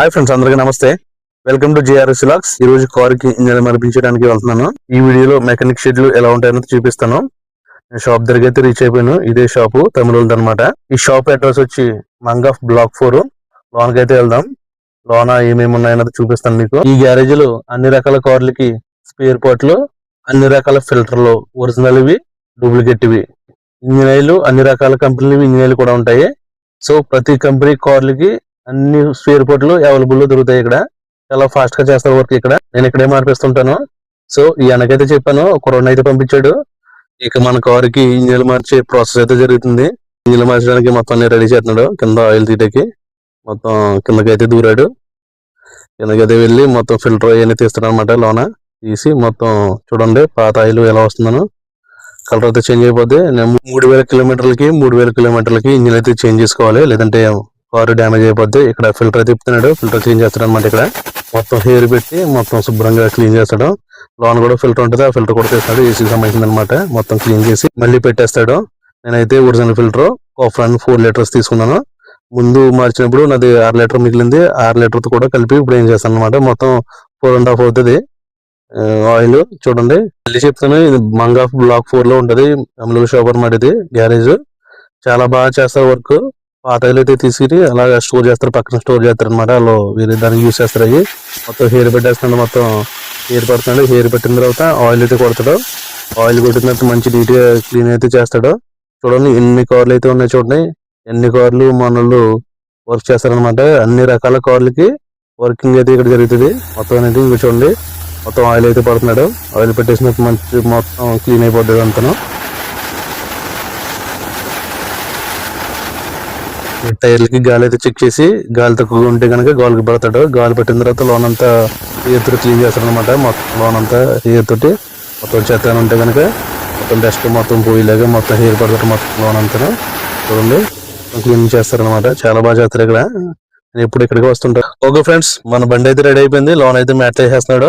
Hi friends అందరికీ నమస్తే. Welcome to GRS lakhs ఈ రోజు కార్కి ఇంజన్ మరిపించడానికి వెళ్తున్నాను. ఈ వీడియోలో మెకానిక్ షెడ్లు ఎలా ఉంటాయని చూపిస్తాను. నేను షాప్ దగ్గరికి అయితే రీచ్ అయిపోయాను. ఇదే షాప్ తమిళది అనమాట ఈ షాప్ అడ్రస్ వచ్చి మంగఫ్ బ్లాక్ ఫోర్ లోన్ అయితే వెళ్దాం. లోన ఏమేమి ఉన్నాయన్నది చూపిస్తాను మీకు. ఈ గ్యారేజ్లో అన్ని రకాల కార్లకి స్పేర్ పార్ట్లు అన్ని రకాల ఫిల్టర్లు ఒరిజినల్ ఇవి డూప్లికేట్ ఇవి. ఇంజిన్ ఆయిల్ అన్ని రకాల కంపెనీలు ఇంజిన్ ఆయిల్ కూడా ఉంటాయి. సో ప్రతి కంపెనీ కార్లకి అన్ని స్పేర్ పార్ట్లు అవైలబుల్లో దొరుకుతాయి ఇక్కడ. చాలా ఫాస్ట్గా చేస్తారు వర్క్ ఇక్కడ. నేను ఇక్కడే మార్పిస్తుంటాను. సో ఈ వెనకైతే చెప్పాను. ఒక రెండు అయితే పంపించాడు. ఇక మన కార్కి ఇంజిన్ మార్చే ప్రాసెస్ అయితే జరుగుతుంది. ఇంజిన్ మార్చడానికి మొత్తం అన్ని రెడీ చేస్తున్నాడు. కింద ఆయిల్ తీటకి మొత్తం కిందకైతే దూరాడు. కిందకైతే వెళ్ళి మొత్తం ఫిల్టర్ అవన్నీ తీస్తాడు అనమాట లోన. తీసి మొత్తం చూడండి పాత ఆయిల్ ఎలా వస్తున్నాను కలర్ అయితే చేంజ్ అయిపోతే నేను మూడు వేల కిలోమీటర్లకి మూడు వేల కిలోమీటర్లకి ఇంజిన్ అయితే చేంజ్ చేసుకోవాలి. లేదంటే కారు డ్యామేజ్ అయిపోద్ది. ఇక్కడ ఫిల్టర్ తిప్పుతున్నాడు. ఫిల్టర్ క్లీన్ చేస్తాడు అనమాట ఇక్కడ. మొత్తం హెయిర్ పెట్టి మొత్తం శుభ్రంగా క్లీన్ చేస్తాడు. లోన్ కూడా ఫిల్టర్ ఉంటుంది. ఆ ఫిల్టర్ కూడా తీస్తాడు. ఏసీకి సంబంధించింది అనమాట మొత్తం క్లీన్ చేసి మళ్ళీ పెట్టేస్తాడు. నేనైతే original filter front four litres తీసుకున్నాను. ముందు మార్చినప్పుడు నాది ఆరు లీటర్ మిగిలింది. ఆరు లీటర్ కూడా కలిపి ఇప్పుడు ఏం చేస్తాను అనమాట మొత్తం ఫోర్ అండ్ హాఫ్ అవుతుంది. ఆయిల్ చూడండి. మళ్ళీ చెప్తాను. ఇది మంగా బ్లాక్ ఫోర్లో ఉంటది. అమలు షాప్ అనమాట ఇది. గ్యారేజ్. చాలా బాగా చేస్తారు వర్క్. పాతలు అయితే తీసుకుని అలాగా స్టోర్ చేస్తారు పక్కన స్టోర్ చేస్తారు అనమాట వాళ్ళు వేరే దానికి యూస్ చేస్తారు అవి. మొత్తం హెయిర్ పెట్టేస్తున్నాడు మొత్తం హెయిర్ పడుతున్నాడు. హెయిర్ పెట్టిన తర్వాత ఆయిల్ అయితే కొడతాడు. ఆయిల్ కొట్టిన తర్వాత మంచి నీట్గా క్లీన్ అయితే చేస్తాడు. చూడండి ఎన్ని కార్లు అయితే ఉన్నాయి చూడండి. ఎన్ని కార్లు మనోళ్ళు వర్క్ చేస్తారనమాట అన్ని రకాల కార్లకి వర్కింగ్ అయితే ఇక్కడ జరుగుతుంది. మొత్తం అనేది ఇంకా చూడండి. మొత్తం ఆయిల్ అయితే పడుతున్నాడు. ఆయిల్ పెట్టేసినప్పుడు మంచి మొత్తం క్లీన్ అయిపోతుంది అంతను. టైర్లకి గాలి అయితే చెక్ చేసి గాలి తక్కువగా ఉంటే కనుక గాలికి పడతాడు. గాలి పట్టిన తర్వాత లోన్ అంతా క్లీన్ చేస్తాడు అనమాట మొత్తం లోనంతా అంతా తోటి మొత్తం చెత్త ఉంటే కనుక మొత్తం డస్ట్ మొత్తం పోయేలాగా మొత్తం హెయిర్ పడతాడు మొత్తం లోన్ చూడండి. క్లీన్ చేస్తారనమాట చాలా బాగా చేస్తారు ఇక్కడ. నేను ఎప్పుడు ఇక్కడికి వస్తుంటా. ఓకే ఫ్రెండ్స్ మన బండి అయితే రెడీ అయిపోయింది. లోన్ అయితే మ్యాట్ వేసేస్తున్నాడు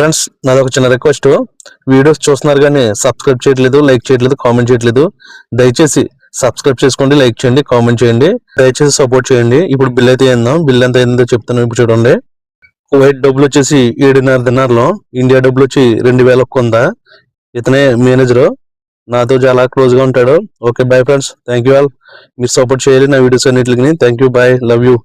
ఫ్రెండ్స్ నాది ఒక చిన్న రిక్వెస్ట్. వీడియోస్ చూస్తున్నారు కానీ సబ్స్క్రైబ్ చేయట్లేదు లైక్ చేయట్లేదు కామెంట్ చేయట్లేదు. దయచేసి సబ్స్క్రైబ్ చేసుకోండి లైక్ చేయండి కామెంట్ చేయండి. దయచేసి సపోర్ట్ చేయండి. ఇప్పుడు బిల్ అయితే ఏందాం బిల్ ఎంత అయిందో చెప్తాను ఇప్పుడు చూడండి. కువైట్ డబ్బులు వచ్చేసి ఏడున్నర దినార్లో ఇండియా డబ్బులు వచ్చి రెండు వేల ఉందా ఇతనే మేనేజరు. నాతో చాలా క్లోజ్గా ఉంటాడు. Okay bye friends. Thank you all. మీరు సపోర్ట్ చేయాలి నా వీడియోస్ అన్నిటికి. Thank you bye. Love you.